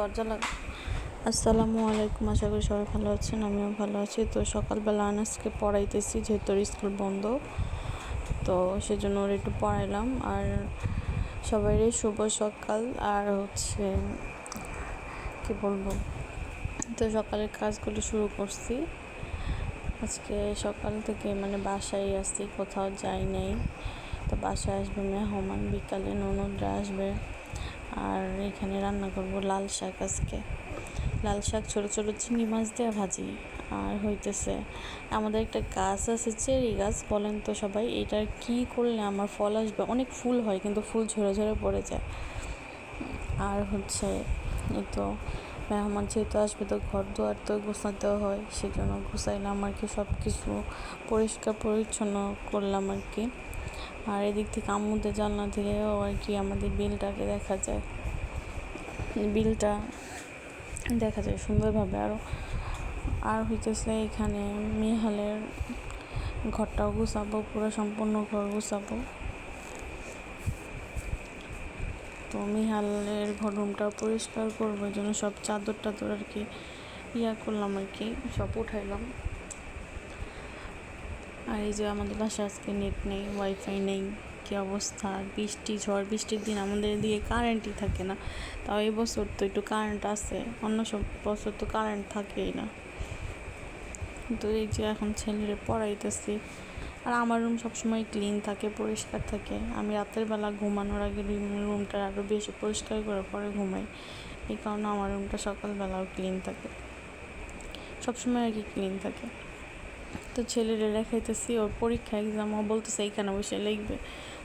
দরজা লাগ আসসালামু আলাইকুম, আশা করি সবাই ভালো আছেন, আমিও ভালো আছি। তো সকালবেলা আনাসকে পড়াইতেছি, যেহেতু স্কুল বন্ধ, তো সেজন্য ওর একটু পড়াইলাম। আর সবাইরই শুভ সকাল। আর হচ্ছে, কি বলব? তো সকালের কাজগুলো শুরু করছি। আজকে সকাল থেকে মানে বাসায় আসছি কোথাও যাই নাই। তো বাসায় আসবে মেহমান, বিকালে ননদরা আসবে। আর এখানে রান্না করব লাল শাক আজকে। লাল শাক, ছোট ছোট চিংড়ি মাছ দিয়ে ভাজি। আর হইতেছে, আমাদের একটা গাছ আছে, চেরি গাছ, বলেন তো সবাই, এটার কি করলে আমার ফল আসবে? অনেক ফুল হয়, কিন্তু ফুল ঝরে ঝরে পড়ে যায়। আর হচ্ছে, এই তো মেহমান যেহেতু আসবে, তো ঘর দুয়ার তো গোছাতে হয়, সেজন্য গুছাইলাম আর কি সব কিছু পরিষ্কার পরিচ্ছন্ন করলাম আর কি। আর এদিক থেকে আম্মুদের জানলা থেকেও আর কি আমাদের বিলটাকে দেখা যায়। বিলটা দেখা যায় সুন্দরভাবে আরও আর হইতেছে এখানে মেহালের ঘরটাও গুছাবো, পুরো সম্পূর্ণ ঘর গুছাবো। তো মিহালের ঘর রুমটাও পরিষ্কার করব, এই জন্য সব চাদর টাদর আর কি ইয়া করলাম আর কি, সব উঠাইলাম। আর এই যে আমাদের বাসায় আজকে নেট নেই ওয়াইফাই নেই, কী অবস্থা? বৃষ্টি, ঝড়, বৃষ্টির দিন আমাদের এদিকে কারেন্টই থাকে না। তাও এই বছর তো একটু কারেন্ট আছে, অন্য সব বছর তো কারেন্ট থাকেই না। তো এই যে এখন ছেলেরে পড়াইতেছি, আর আমার রুম সবসময় ক্লিন থাকে, পরিষ্কার থাকে। আমি রাতের বেলা ঘুমানোর আগে রুমটা আরও বেশি পরিষ্কার করে পরে ঘুমাই। এই কারণে আমার রুমটা সকালবেলাও ক্লিন থাকে। সবসময় আর কি ক্লিন থাকে। তো ছেলেরে লেখাইতেছি, ওর পরীক্ষা এক্সাম ও বলতেছে এইখানে বসে লিখবে।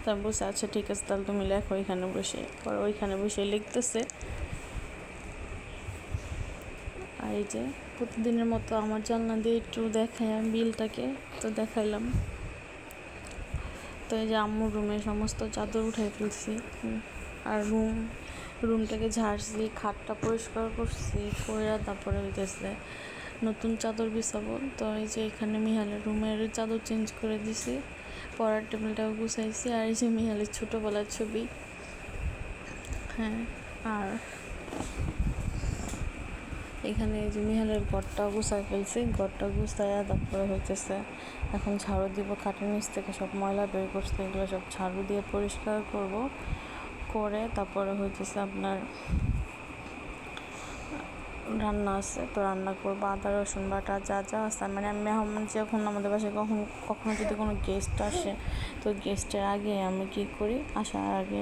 তো আমি বলছি আচ্ছা ঠিক আছে, তাহলে তুমি লেখো ওইখানে বসে। পরে ওইখানে বসে লিখতেছে। আর এই যে, প্রতিদিনের মতো আমার জানলা দিয়ে একটু দেখাই আমি বিলটাকে, তো দেখাইলাম। তো এই যে আম্মুর রুমে সমস্ত চাদর উঠাই ফেলছি আর রুম, রুমটাকে ঝাড়ছি, খাটটা পরিষ্কার করছি করে তারপরে হইতেছে নতুন চাদর বিছাবো। তো এই যে এখানে মিহালের রুমের চাদর চেঞ্জ করে দিছি। পড়ার টেবিলটাও গুছাইছি। আর এই যে মিহালের ছোটোবেলার ছবি। হ্যাঁ আর এখানে এই যে মিহালের ঘরটাও গুছাই ফেলছি। ঘরটা গুছাইয়া তারপরে হইতেছে এখন ঝাড়ু দিব, খাটের নিচ থেকে সব ময়লা বের করছে, এগুলো সব ঝাড়ু দিয়ে পরিষ্কার করব। করে তারপরে হইতেছে আপনার রান্না আছে, তো রান্না করব। আদা, রসুন বাটা, যা যা আছে। মানে মেহমান যখন আমাদের বাসায় কখন, কখনো যদি কোনো গেস্ট আসে, তো গেস্টের আগে আমি কি করি? আসার আগে,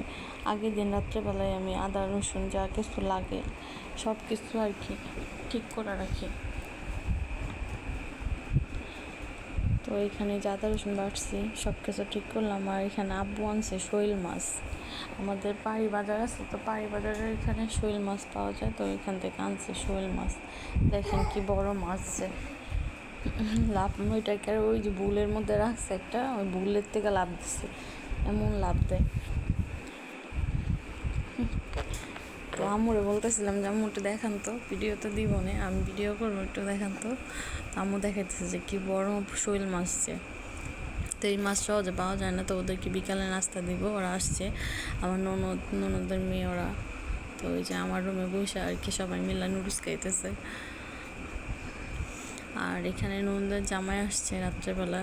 আগের দিন রাত্রেবেলায় আমি আদা, রসুন যা কিছু লাগে সব কিছু আর কি ঠিক করে রাখি তো এখানে যে আদা রসুন বাটছি, সব কিছু ঠিক করলাম। আর এখানে আব্বু আনছে শৈল মাছ। আমাদের পাড়ি বাজার আছে, তো পাড়ি বাজারের এখানে শৈল মাছ পাওয়া যায়, তো এখান থেকে আনছে শৈল মাছ। দেখেন কি বড় মাছ যে। লাভ ওইটাকে ওই যে বুলের মধ্যে রাখছে একটা, ওই বুলের থেকে লাভ দিচ্ছে এমন লাভ দেয়। তো আম্মুরে বলতেছিলাম যে, আম্মু একটু দেখান তো ভিডিও তো দিব না, আমি ভিডিও করব, একটু দেখান তো। আম্মু দেখাইতেছে যে, কি বড় শৈল মাছ তো এই মাছ সহজে পাওয়া যায় না, তো ওদেরকে বিকালে নাস্তা দিব, ওরা আসছে। আমার ননদ, ননদের মেয়ে ওরা। তো ওই যে আমার রুমে বসে আর কি সবাই মিলে নুডলস খাইতেছে। আর এখানে ননদের জামাই আসছে রাত্রেবেলা।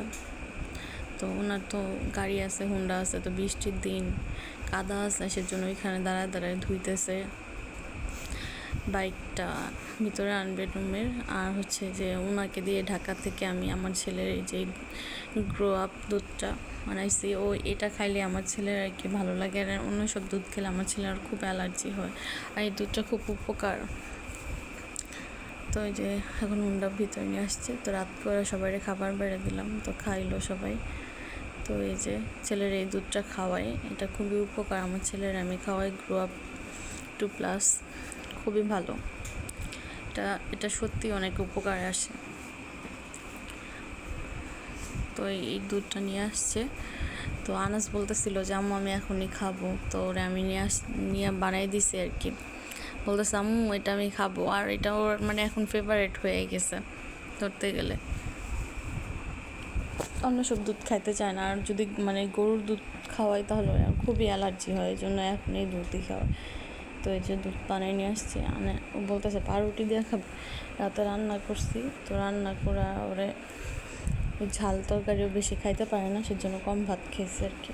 তো ওনার তো গাড়ি আছে হুন্ডা আছে, তো বৃষ্টির দিন কাদা আছে, সেজন্য ওইখানে দাঁড়ায় দাঁড়ায় ধুইতেছে। বাইকটা ভিতরে আনবে রুমের, আর হচ্ছে যে ওনাকে দিয়ে ঢাকা থেকে আমি আমার ছেলের এই যে গ্রো আপ দুধটা বানাইছি, ও এটা খাইলে আমার ছেলের আর কি ভালো লাগে, আর অন্য সব দুধ খেলে আমার ছেলের খুব অ্যালার্জি হয়, আর এই দুধটা খুব উপকার। তো এই যে এখন হুন্ডা ভিতরে নিয়ে আসছে, তো রাত করে সবাই খাবার বেড়ে দিলাম, তো খাইলো সবাই। তো এই যে ছেলের এই দুধটা খাওয়াই, এটা খুবই উপকার। আমার ছেলের আমি খাওয়াই গ্রো আপ টু প্লাস খুবই ভালো। এটা এটা সত্যি অনেক উপকারে আসে। তো এই দুধটা নিয়ে আসছে। তো আনাস বলতেছিল যে, আম্মু, আমি এখনই খাব। তো ওরে আমি নিয়ে আস, নিয়ে বানাই দিছি আর কি। বলতেছে, আম্মু, এটা আমি খাব। আর এটা ওর মানে এখন ফেভারেট হয়ে গেছে ধরতে গেলে। অন্য সব দুধ খাইতে চায় না। আর যদি মানে গরুর দুধ খাওয়াই তাহলে খুবই অ্যালার্জি হয়, এই জন্য এখন এই দুধই খাওয়ায় তো এই যে দুধ বানিয়ে নিয়ে আসছি আনে ও বলতেছে, পাউরুটি দিয়ে খাবে। রাতে রান্না করছি, তো রান্না করা ওরে ঝাল তরকারিও বেশি খাইতে পারে না, সেজন্য কম ভাত খেয়েছি আর কি।